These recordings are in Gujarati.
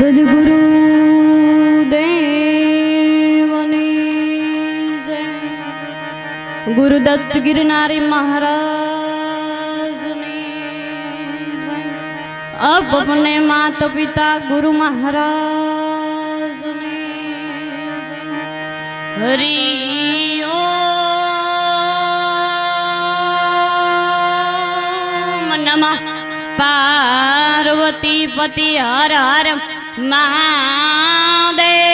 સદગુરુ ગુરુદત્ત ગિરનારી મહારાજ અબ અપને માતા પિતા ગુરુ મહારાજ હરી નમઃ. પાર્વતી પતિ હર હર. મહાદેવ.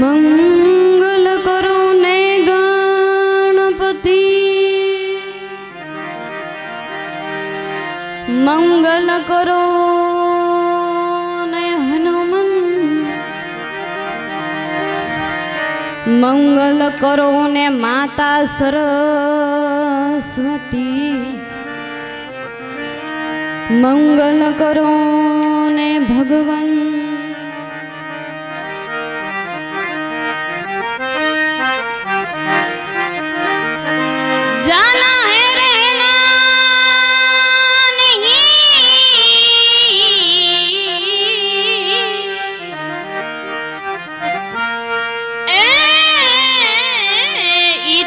મંગલ કરો ને ગણપતિ મંગલ કરો મંગલ કરો ને માતા સરસ્વતી. મંગલ કરો ને ભગવાન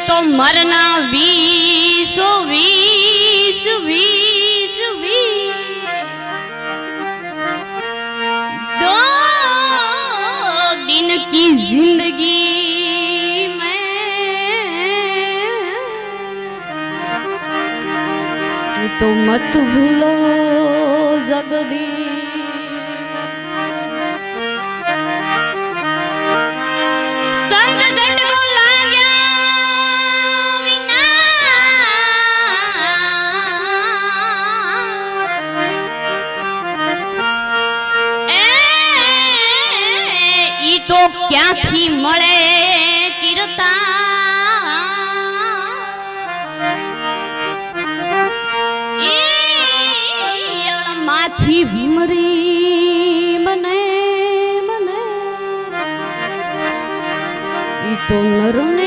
તો મરના વીસો, વીસ વીસ વીસ. દો દિન કી જિંદગી મેં. તો મત ભૂલો જગદી. માંથી ભમરી મને મને. ઈ તો નરને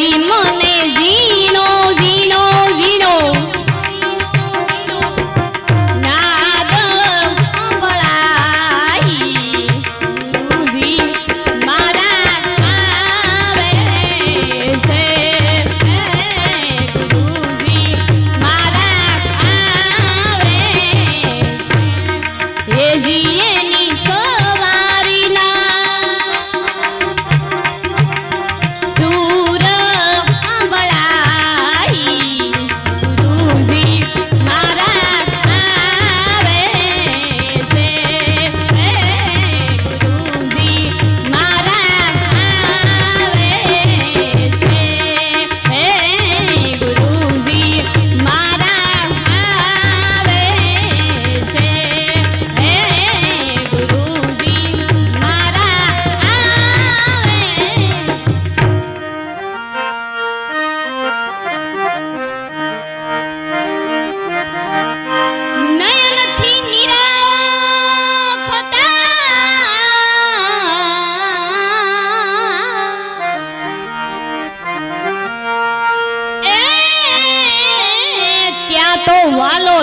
કરી મને ઝીણો ઝીણો ઝીણો નાગ સંભળાઈ. મારા આવે છે. મારા આવે હે જીએ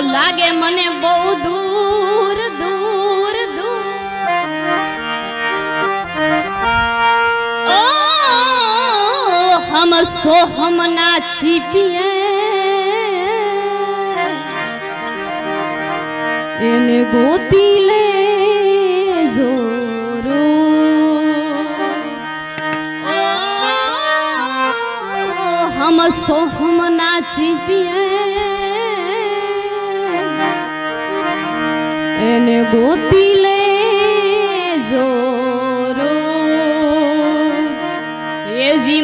લાગે મને બહુ દૂર દૂર દૂર. ઓ હમ સોહમ ના ચીપીએ એને ગોતી લે હમ સોહમ ના ચીપિયે એને ગોતી લે જોરો. એ જી